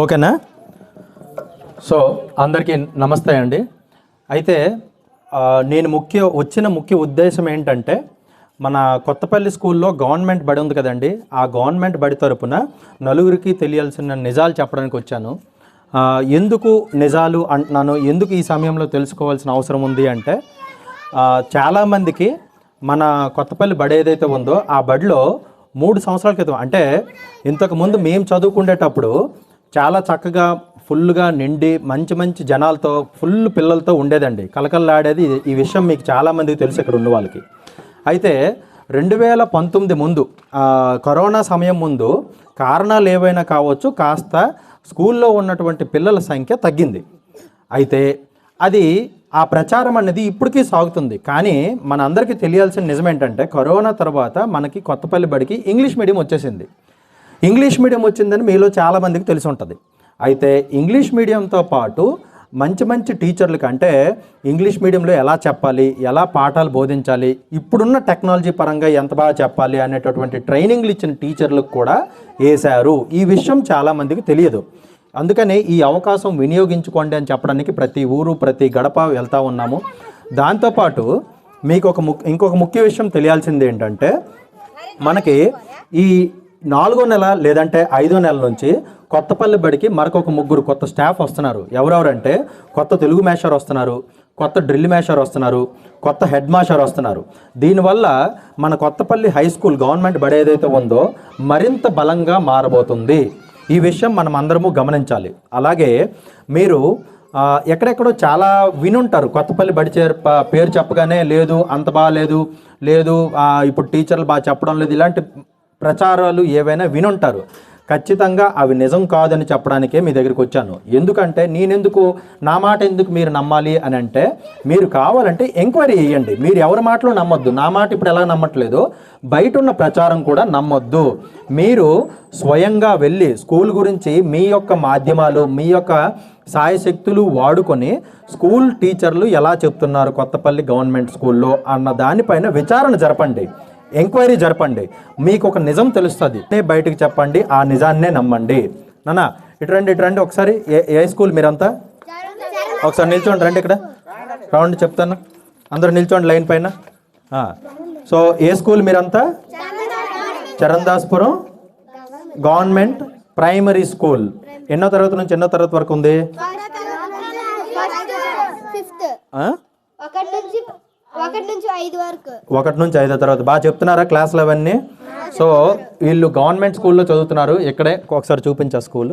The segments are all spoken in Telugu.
ఓకేనా? సో అందరికీ నమస్తే అండి. అయితే నేను ముఖ్య వచ్చిన ముఖ్య ఉద్దేశం ఏంటంటే మన కొత్తపల్లి స్కూల్లో గవర్నమెంట్ బడి ఉంది కదండి. ఆ గవర్నమెంట్ బడి తరపున నలుగురికి తెలియాల్సిన నిజాలు చెప్పడానికి వచ్చాను. ఎందుకు నిజాలు అంటున్నాను ఎందుకు ఈ సమయంలో తెలుసుకోవాల్సిన అవసరం ఉంది అంటే చాలామందికి మన కొత్తపల్లి బడి ఏదైతే ఉందో ఆ బడిలో మూడు సంవత్సరాల క్రితం. అంటే ఇంతకు ముందు మేము చదువుకునేటప్పుడు చాలా చక్కగా ఫుల్గా నిండి మంచి మంచి జనాలతో ఫుల్ పిల్లలతో ఉండేదండి. కలకల్లాడేది ఈ విషయం మీకు చాలామందికి తెలుసు ఇక్కడ ఉన్న వాళ్ళకి. అయితే రెండు వేల పంతొమ్మిది ముందు కరోనా సమయం ముందు కారణాలు ఏవైనా కావచ్చు కాస్త స్కూల్లో ఉన్నటువంటి పిల్లల సంఖ్య తగ్గింది. అయితే అది ఆ ప్రచారం అనేది ఇప్పటికీ సాగుతుంది. కానీ మన అందరికీ తెలియాల్సిన నిజం ఏంటంటే కరోనా తర్వాత మనకి కొత్తపల్లి బడికి ఇంగ్లీష్ మీడియం వచ్చేసింది. ఇంగ్లీష్ మీడియం వచ్చిందని మీలో చాలామందికి తెలిసి ఉంటుంది. అయితే ఇంగ్లీష్ మీడియంతో పాటు మంచి మంచి టీచర్లకి అంటే ఇంగ్లీష్ మీడియంలో ఎలా చెప్పాలి ఎలా పాఠాలు బోధించాలి ఇప్పుడున్న టెక్నాలజీ పరంగా ఎంత బాగా చెప్పాలి అనేటటువంటి ట్రైనింగ్లు ఇచ్చిన టీచర్లకు కూడా వేశారు. ఈ విషయం చాలామందికి తెలియదు. అందుకని ఈ అవకాశం వినియోగించుకోండి అని చెప్పడానికి ప్రతి ఊరు ప్రతి గడప వెళ్తూ ఉన్నాము. దాంతోపాటు మీకు ఒక ము ఇంకొక ముఖ్య విషయం తెలియాల్సింది ఏంటంటే మనకి ఈ నాలుగో నెల లేదంటే ఐదో నెల నుంచి కొత్తపల్లి బడికి మరొక ముగ్గురు కొత్త స్టాఫ్ వస్తున్నారు. ఎవరెవరంటే కొత్త తెలుగు మేషర్ వస్తున్నారు కొత్త డ్రిల్ మేషర్ వస్తున్నారు కొత్త హెడ్ మాస్టర్ వస్తున్నారు. దీనివల్ల మన కొత్తపల్లి హై స్కూల్ గవర్నమెంట్ బడి ఏదైతే ఉందో మరింత బలంగా మారబోతుంది. ఈ విషయం మనం అందరము గమనించాలి. అలాగే మీరు ఎక్కడెక్కడో చాలా వినుంటారు. కొత్తపల్లి బడి చేరు పేరు చెప్పగానే లేదు అంత బాగాలేదు లేదు ఇప్పుడు టీచర్లు బాగా చెప్పడం లేదు ఇలాంటి ప్రచారాలు ఏవైనా వినుంటారు. ఖచ్చితంగా అవి నిజం కాదని చెప్పడానికే మీ దగ్గరికి వచ్చాను. ఎందుకంటే నేనెందుకు నా మాట ఎందుకు మీరు నమ్మాలి అని అంటే మీరు కావాలంటే ఎంక్వైరీ చేయండి. మీరు ఎవరి మాటలో నమ్మొద్దు. నా మాట ఇప్పుడు ఎలా నమ్మట్లేదు? బయట ఉన్న ప్రచారం కూడా నమ్మొద్దు. మీరు స్వయంగా వెళ్ళి స్కూల్ గురించి మీ యొక్క మాధ్యమాలు మీ యొక్క సాయశక్తులు వాడుకొని స్కూల్ టీచర్లు ఎలా చెప్తున్నారు కొత్తపల్లి గవర్నమెంట్ స్కూల్లో అన్న దానిపైన విచారణ జరపండి. ఎంక్వైరీ జరపండి. మీకు ఒక నిజం తెలుస్తుంది. బయటకు చెప్పండి ఆ నిజాన్నే నమ్మండి. నాన్న ఇటు రండి ఇటు రండి. ఒకసారి ఏ ఏ స్కూల్ మీరంతా? ఒకసారి నిల్చోండి రండి ఇక్కడ. రౌండ్ చెప్తాను. అందరూ నిల్చోండి లైన్ పైన. సో ఏ స్కూల్ మీరంతా? Charandaspuram government primary school. ఎన్నో తరగతి నుంచి ఎన్నో తరగతి వరకు ఉంది? ఒకటి నుంచి ఐదు వరకు. ఒకటి నుంచి ఐదో తరగతి బాగా చెప్తున్నారా క్లాసులు అవన్నీ? సో వీళ్ళు గవర్నమెంట్ స్కూల్లో చదువుతున్నారు. ఇక్కడే ఒకసారి చూపించా స్కూల్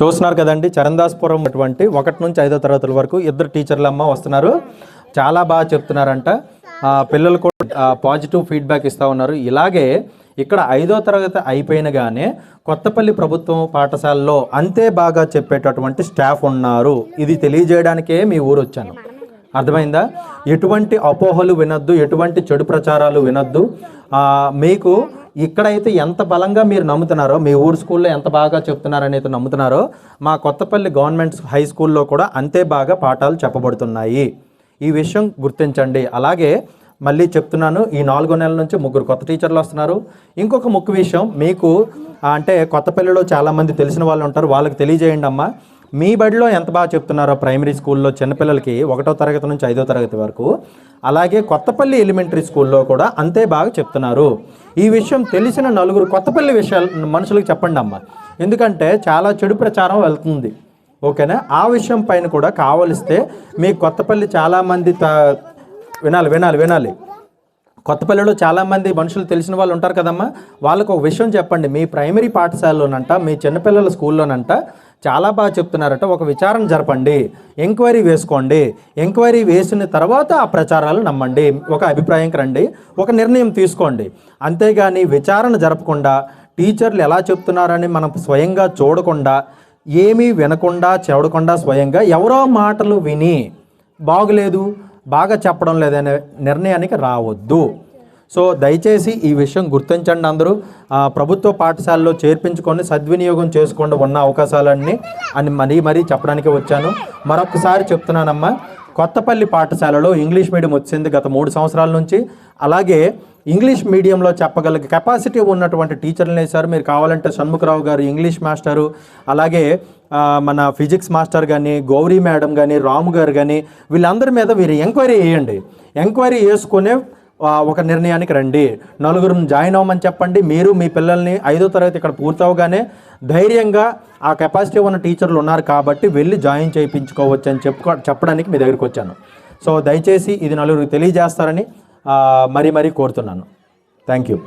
చూస్తున్నారు కదండి చరణదాస్పురం అటువంటి ఒకటి నుంచి ఐదో తరగతుల వరకు ఇద్దరు టీచర్లు అమ్మ వస్తున్నారు. చాలా బాగా చెప్తున్నారంట. పిల్లలు కూడా పాజిటివ్ ఫీడ్బ్యాక్ ఇస్తూ ఉన్నారు. ఇలాగే ఇక్కడ ఐదో తరగతి అయిపోయినగానే కొత్తపల్లి ప్రభుత్వం పాఠశాలలో అంతే బాగా చెప్పేటటువంటి స్టాఫ్ ఉన్నారు. ఇది తెలియజేయడానికే మీ ఊరు వచ్చాను. అర్థమైందా? ఎటువంటి అపోహలు వినొద్దు ఎటువంటి చెడు ప్రచారాలు వినొద్దు. మీకు ఇక్కడైతే ఎంత బలంగా మీరు నమ్ముతున్నారో మీ ఊరు స్కూల్లో ఎంత బాగా చెప్తున్నారని అయితే నమ్ముతున్నారో మా కొత్తపల్లి గవర్నమెంట్ హై స్కూల్లో కూడా అంతే బాగా పాఠాలు చెప్పబడుతున్నాయి. ఈ విషయం గుర్తించండి. అలాగే మళ్ళీ చెప్తున్నాను ఈ నాలుగో నెలల నుంచి ముగ్గురు కొత్త టీచర్లు వస్తున్నారు. ఇంకొక ముఖ్య విషయం మీకు అంటే కొత్తపల్లిలో చాలామంది తెలిసిన వాళ్ళు ఉంటారు వాళ్ళకి తెలియజేయండి అమ్మా. మీ బడిలో ఎంత బాగా చెప్తున్నారో ప్రైమరీ స్కూల్లో చిన్నపిల్లలకి ఒకటో తరగతి నుంచి ఐదో తరగతి వరకు అలాగే కొత్తపల్లి ఎలిమెంటరీ స్కూల్లో కూడా అంతే బాగా చెప్తున్నారు. ఈ విషయం తెలిసిన నలుగురు కొత్తపల్లి విషయాలు మనుషులకు చెప్పండి అమ్మ. ఎందుకంటే చాలా చెడు ప్రచారం వెళ్తుంది. ఓకేనా? ఆ విషయం పైన కూడా కావలిస్తే మీ కొత్తపల్లి చాలామంది త వినాలి వినాలి వినాలి. కొత్తపల్లిలో చాలామంది మనుషులు తెలిసిన వాళ్ళు ఉంటారు కదమ్మా. వాళ్ళకు ఒక విషయం చెప్పండి. మీ ప్రైమరీ పాఠశాలలోనంట మీ చిన్నపిల్లల స్కూల్లోనంట చాలా బాగా చెప్తున్నారట. ఒక విచారణ జరపండి. ఎంక్వైరీ వేసుకోండి. ఎంక్వైరీ వేసిన తర్వాత ఆ ప్రచారాలు నమ్మండి. ఒక అభిప్రాయంకి రండి. ఒక నిర్ణయం తీసుకోండి. అంతేగాని విచారణ జరపకుండా టీచర్లు ఎలా చెప్తున్నారని మనం స్వయంగా చూడకుండా ఏమీ వినకుండా చూడకుండా స్వయంగా ఎవరో మాటలు విని బాగులేదు. బాగా చెప్పడం లేదనే నిర్ణయానికి రావద్దు. సో దయచేసి ఈ విషయం గుర్తించండి అందరూ. ప్రభుత్వ పాఠశాలలో చేర్పించుకొని సద్వినియోగం చేసుకోండి ఉన్న అవకాశాలన్నీ అని మరీ మరీ చెప్పడానికి వచ్చాను. మరొకసారి చెప్తున్నానమ్మా కొత్తపల్లి పాఠశాలలో ఇంగ్లీష్ మీడియం వచ్చింది గత మూడు సంవత్సరాల నుంచి అలాగే ఇంగ్లీష్ మీడియంలో చెప్పగల కెపాసిటీ ఉన్నటువంటి టీచర్లనే వేశారు మీరు కావాలంటే షణ్ముఖరావు గారు ఇంగ్లీష్ మాస్టరు అలాగే మన ఫిజిక్స్ మాస్టర్ కానీ గౌరీ మేడం కానీ రాము గారు కానీ వీళ్ళందరి మీద మీరు ఎంక్వైరీ చేయండి. ఎంక్వైరీ చేసుకునే ఒక నిర్ణయానికి రండి. నలుగురు జాయిన్ అవ్వమని చెప్పండి. మీరు మీ పిల్లల్ని ఐదో తరగతి ఇక్కడ పూర్తవగానే ధైర్యంగా ఆ కెపాసిటీ ఉన్న టీచర్లు ఉన్నారు కాబట్టి వెళ్ళి జాయిన్ చేయించుకోవచ్చు అని చెప్పుకో చెప్పడానికి మీ దగ్గరికి వచ్చాను. సో దయచేసి ఇది నలుగురికి తెలియజేస్తారని మరీ మరీ కోరుతున్నాను. Thank you